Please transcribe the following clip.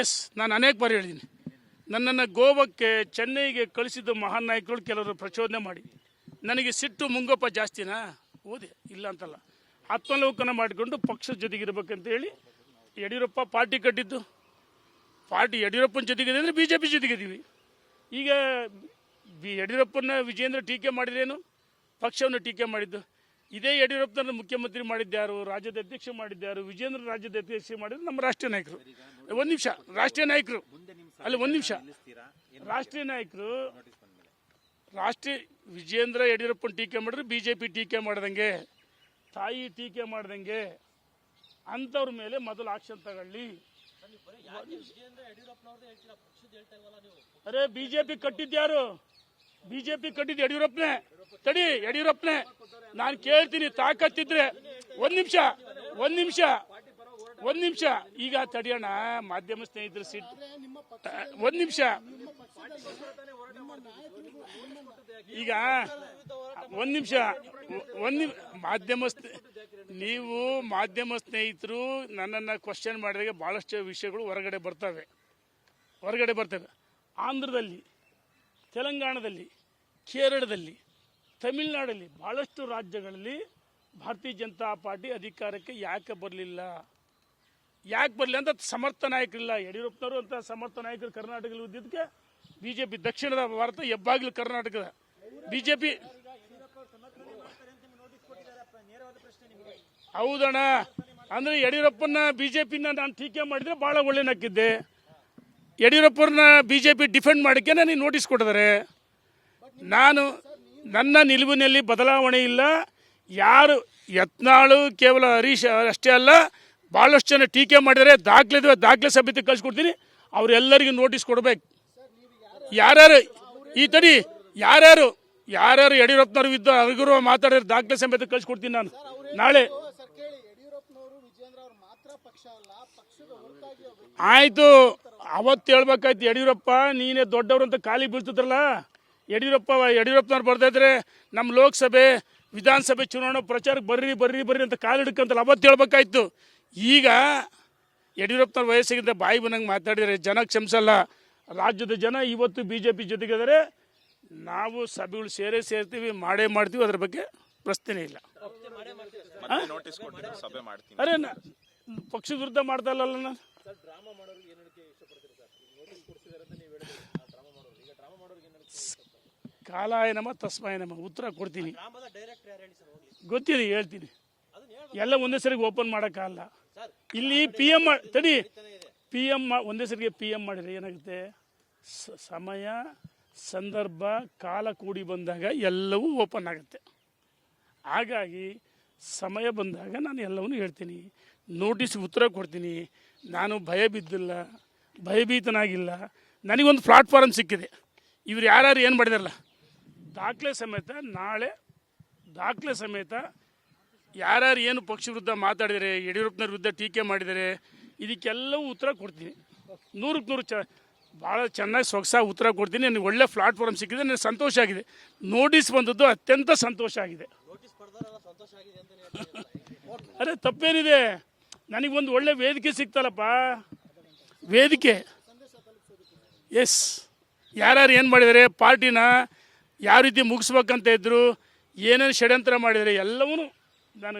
S ನಾನು ಅನೇಕ ಬಾರಿ ಹೇಳಿದ್ದೀನಿ. ನನ್ನನ್ನು ಗೋವಾಕ್ಕೆ, ಚೆನ್ನೈಗೆ ಕಳಿಸಿದ ಮಹಾನ್ ನಾಯಕರು ಕೆಲವರು ಪ್ರಚೋದನೆ ಮಾಡಿ ನನಗೆ ಸಿಟ್ಟು ಮುಂಗಪ್ಪ ಜಾಸ್ತಿನಾ? ಓದಿ, ಇಲ್ಲ ಅಂತಲ್ಲ. ಆತ್ಮಲೋಕನ ಮಾಡಿಕೊಂಡು ಪಕ್ಷದ ಜೊತೆಗಿರ್ಬೇಕಂತ ಹೇಳಿ ಯಡಿಯೂರಪ್ಪ ಪಾರ್ಟಿ ಕಟ್ಟಿದ್ದು. ಪಾರ್ಟಿ ಯಡಿಯೂರಪ್ಪನ ಜೊತೆಗಿದೆ ಅಂದರೆ ಬಿ ಜೆ ಪಿ ಜೊತೆಗಿದ್ದೀವಿ. ಈಗ ಬಿ ಯಡಿಯೂರಪ್ಪನ ವಿಜೇಂದ್ರ ಟೀಕೆ ಮಾಡಿದೇನು ಪಕ್ಷವನ್ನು ಟೀಕೆ ಮಾಡಿದ್ದು. ಇದೇ ಯಡಿಯೂರಪ್ಪನ ಮುಖ್ಯಮಂತ್ರಿ ಮಾಡಿದ್ದಾರು ರಾಜ್ಯದ ಅಧ್ಯಕ್ಷ ಮಾಡಿದ್ಯಾರು ವಿಜೇಂದ್ರ ರಾಜ್ಯದ ಅಧ್ಯಕ್ಷ ಮಾಡಿದ್ರು ನಮ್ಮ ರಾಷ್ಟ್ರೀಯ ನಾಯಕರು. ಒಂದು ನಿಮಿಷ ರಾಷ್ಟ್ರೀಯ ನಾಯಕರು. ಅಲ್ಲಿ ಒಂದು ನಿಮಿಷ. ರಾಷ್ಟ್ರೀಯ ನಾಯಕರು ರಾಷ್ಟ್ರೀಯ ವಿಜೇಂದ್ರ ಯಡಿಯೂರಪ್ಪನ ಟೀಕೆ ಮಾಡಿದ್ರು ಬಿ ಜೆ ಪಿ ಟೀಕೆ ಮಾಡ್ದಂಗೆ ತಾಯಿ ಟೀಕೆ ಮಾಡ್ದಂಗೆ ಅಂಥವ್ರ ಮೇಲೆ ಮೊದಲು ಆಕ್ಷನ್ ತಗೊಳ್ಳಿ ಅರೆ ಬಿಜೆಪಿ ಕಟ್ಟಿದ್ಯಾರು ಬಿಜೆಪಿ ಕಟ್ಟಿದ್ದು ಯಡಿಯೂರಪ್ಪನೇ. ತಡಿ, ಯಡಿಯೂರಪ್ಪನೇ, ನಾನು ಕೇಳ್ತೀನಿ, ತಾಕತ್ತಿದ್ರೆ ಒಂದ್ ನಿಮಿಷ ಒಂದ್ ನಿಮಿಷ ಒಂದ್ ನಿಮಿಷ. ಈಗ ತಡಿಯೋಣ ಮಾಧ್ಯಮ ಸ್ನೇಹಿತರು ಸಿಟ್ ಒಂದ್ ನಿಮಿಷ. ಈಗ ಒಂದ್ ನಿಮಿಷ, ಒಂದ್ ಮಾಧ್ಯಮ ನೀವು ಮಾಧ್ಯಮ ಸ್ನೇಹಿತರು ನನ್ನನ್ನು ಕ್ವಶನ್ ಮಾಡಿದಾಗ ಭಾಳಷ್ಟು ವಿಷಯಗಳು ಹೊರಗಡೆ ಬರ್ತವೆ. ಹೊರಗಡೆ ಬರ್ತವೆ. ಆಂಧ್ರದಲ್ಲಿ ತೆಲಂಗಾಣದಲ್ಲಿ, ಕೇರಳದಲ್ಲಿ, ತಮಿಳುನಾಡಲ್ಲಿ ಭಾಳಷ್ಟು ರಾಜ್ಯಗಳಲ್ಲಿ ಭಾರತೀಯ ಜನತಾ ಪಾರ್ಟಿ ಅಧಿಕಾರಕ್ಕೆ ಯಾಕೆ ಬರಲಿಲ್ಲ? ಯಾಕೆ ಬರಲಿ ಅಂತ ಸಮರ್ಥ ನಾಯಕರಿಲ್ಲ. ಯಡಿಯೂರಪ್ಪನವರು ಅಂತ ಸಮರ್ಥ ನಾಯಕರು ಕರ್ನಾಟಕದಲ್ಲಿ ಇದ್ದಿದ್ದಕ್ಕೆ ಬಿ ಜೆ ಪಿ ದಕ್ಷಿಣದ ಭಾರತ ಹೆಬ್ಬಾಗಿಲು ಕರ್ನಾಟಕದ. ಬಿ ಜೆ ಪಿ ಹೌದಣ್ಣ. ಅಂದ್ರೆ ಯಡಿಯೂರಪ್ಪನ ಬಿಜೆಪಿನ ನಾನು ಟೀಕೆ ಮಾಡಿದ್ರೆ ಬಹಳ ಒಳ್ಳೆನಾಕಿದ್ದೆ ಯಡಿಯೂರಪ್ಪರನ್ನ ಪಿ ಡಿಫೆಂಡ್ ಮಾಡೋಕ್ಕೆ ನನಗೆ ನೋಟಿಸ್ ಕೊಟ್ಟಿದ್ದಾರೆ. ನಾನು ನನ್ನ ನಿಲುವಿನಲ್ಲಿ ಬದಲಾವಣೆ ಇಲ್ಲ. ಯಾರು ಯತ್ನಾಳು ಕೇವಲ ಹರೀಶ್ ಅಷ್ಟೇ ಅಲ್ಲ ಭಾಳಷ್ಟು ಜನ ಟೀಕೆ ಮಾಡಿದರೆ ದಾಖಲೆ ದಾಖಲೆ ಸಮಿತಿ ಕಳಿಸ್ಕೊಡ್ತೀನಿ. ಅವರೆಲ್ಲರಿಗೂ ನೋಟಿಸ್ ಕೊಡ್ಬೇಕು. ಯಾರ್ಯಾರು ಈ ತಡಿ, ಯಾರ್ಯಾರು ಯಾರ್ಯಾರು ಯಡಿಯೂರಪ್ಪನವ್ರು ಇದ್ದ ಅವರಿಗೂ ಮಾತಾಡಿದ್ರೆ ದಾಖಲೆ ಸಮೇತ ಕಳಿಸ್ಕೊಡ್ತೀನಿ ನಾನು. ನಾಳೆ ಆಯ್ತು. ಅವತ್ತು ಹೇಳ್ಬೇಕಾಯ್ತು ಯಡಿಯೂರಪ್ಪ ನೀನೇ ದೊಡ್ಡವರು ಅಂತ ಖಾಲಿ ಬೀಳ್ತಿದ್ರಲ್ಲ? ಯಡಿಯೂರಪ್ಪ ಯಡಿಯೂರಪ್ಪನವ್ರು ಬರ್ದಿದ್ರೆ ನಮ್ಮ ಲೋಕಸಭೆ ವಿಧಾನಸಭೆ ಚುನಾವಣಾ ಪ್ರಚಾರಕ್ಕೆ ಬರ್ರಿ ಬರ್ರಿ ಬರ್ರಿ ಅಂತ ಕಾಲು ಹಿಡ್ಕಂತಲ್ಲ ಅವತ್ತು ಹೇಳ್ಬೇಕಾಯ್ತು. ಈಗ ಯಡಿಯೂರಪ್ಪನವ್ರ ವಯಸ್ಸಿಗಿಂತ ಬಾಯಿ ಬಂದಂಗೆ ಮಾತಾಡಿದರೆ ಜನ ಕ್ಷಮಿಸಲ್ಲ. ರಾಜ್ಯದ ಜನ ಇವತ್ತು ಬಿ ಜೆ ಪಿ ಜೊತೆಗಿದ್ದಾರೆ. ನಾವು ಸಭೆಗಳು ಸೇರೇ ಸೇರ್ತೀವಿ ಮಾಡೇ ಮಾಡ್ತೀವಿ ಅದ್ರ ಬಗ್ಗೆ ಪ್ರಶ್ನೆ ಇಲ್ಲ. ಅರೆ ಪಕ್ಷದ ವಿರುದ್ಧ ಮಾಡ್ತಾ ಇಲ್ಲಲ್ಲ ನಾನು? ಕಾಲಾಯ ನಮ ತಸ್ಮಾಯ ನಮ. ಉತ್ತರ ಕೊಡ್ತೀನಿ. ಗೊತ್ತಿದೆ ಹೇಳ್ತೀನಿ. ಎಲ್ಲ ಒಂದೇ ಸರಿಗೆ ಓಪನ್ ಮಾಡೋಕ್ಕಾಗಲ್ಲ ಇಲ್ಲಿ ಪಿ ಎಂ ತಡಿ. ಪಿ ಎಂ ಒಂದೇ ಸರಿಗೆ ಪಿ ಎಂ ಮಾಡಿದ್ರೆ ಏನಾಗುತ್ತೆ? ಸಮಯ ಸಂದರ್ಭ ಕಾಲ ಕೂಡಿ ಬಂದಾಗ ಎಲ್ಲವೂ ಓಪನ್ ಆಗುತ್ತೆ. ಹಾಗಾಗಿ ಸಮಯ ಬಂದಾಗ ನಾನು ಎಲ್ಲವನ್ನೂ ಹೇಳ್ತೀನಿ. ನೋಟಿಸ್ ಉತ್ತರ ಕೊಡ್ತೀನಿ. ನಾನು ಭಯ ಬಿದ್ದಿಲ್ಲ ಭಯಭೀತನಾಗಿಲ್ಲ. ನನಗೊಂದು ಪ್ಲಾಟ್ಫಾರ್ಮ್ ಸಿಕ್ಕಿದೆ. ಇವ್ರು ಯಾರ್ಯಾರು ಏನು ಮಾಡಿದಾರಲ್ಲ? ದಾಖಲೆ ಸಮೇತ ನಾಳೆ ದಾಖಲೆ ಸಮೇತ ಯಾರ್ಯಾರು ಏನು ಪಕ್ಷ ವಿರುದ್ಧ ಮಾತಾಡಿದರೆ, ಯಡಿಯೂರಪ್ಪನವ್ರ ವಿರುದ್ಧ ಟೀಕೆ ಮಾಡಿದರೆ, ಇದಕ್ಕೆಲ್ಲವೂ ಉತ್ತರ ಕೊಡ್ತೀನಿ. ನೂರಕ್ಕೆ ನೂರು ಚ ಭಾಳ ಚೆನ್ನಾಗಿ ಸೊಗಸಾಗಿ ಉತ್ತರ ಕೊಡ್ತೀನಿ. ನನಗೆ ಒಳ್ಳೆ ಪ್ಲಾಟ್ಫಾರ್ಮ್ ಸಿಕ್ಕಿದೆ ನನಗೆ ಸಂತೋಷ ಆಗಿದೆ. ನೋಟಿಸ್ ಬಂದದ್ದು ಅತ್ಯಂತ ಸಂತೋಷ ಆಗಿದೆ. ಅರೆ, ತಪ್ಪೇನಿದೆ? ನನಗೊಂದು ಒಳ್ಳೆ ವೇದಿಕೆ ಸಿಕ್ತಲ್ಲಪ್ಪ. ವೇದಿಕೆ. ಎಸ್ ಯಾರ್ಯಾರು ಏನು ಮಾಡಿದ್ದಾರೆ? ಪಾರ್ಟಿನ ಯಾವ ರೀತಿ ಮುಗಿಸ್ಬೇಕಂತ ಇದ್ದರು ಏನೇನು ಷಡ್ಯಂತ್ರ ಮಾಡಿದರೆ ಎಲ್ಲವೂ ನಾನು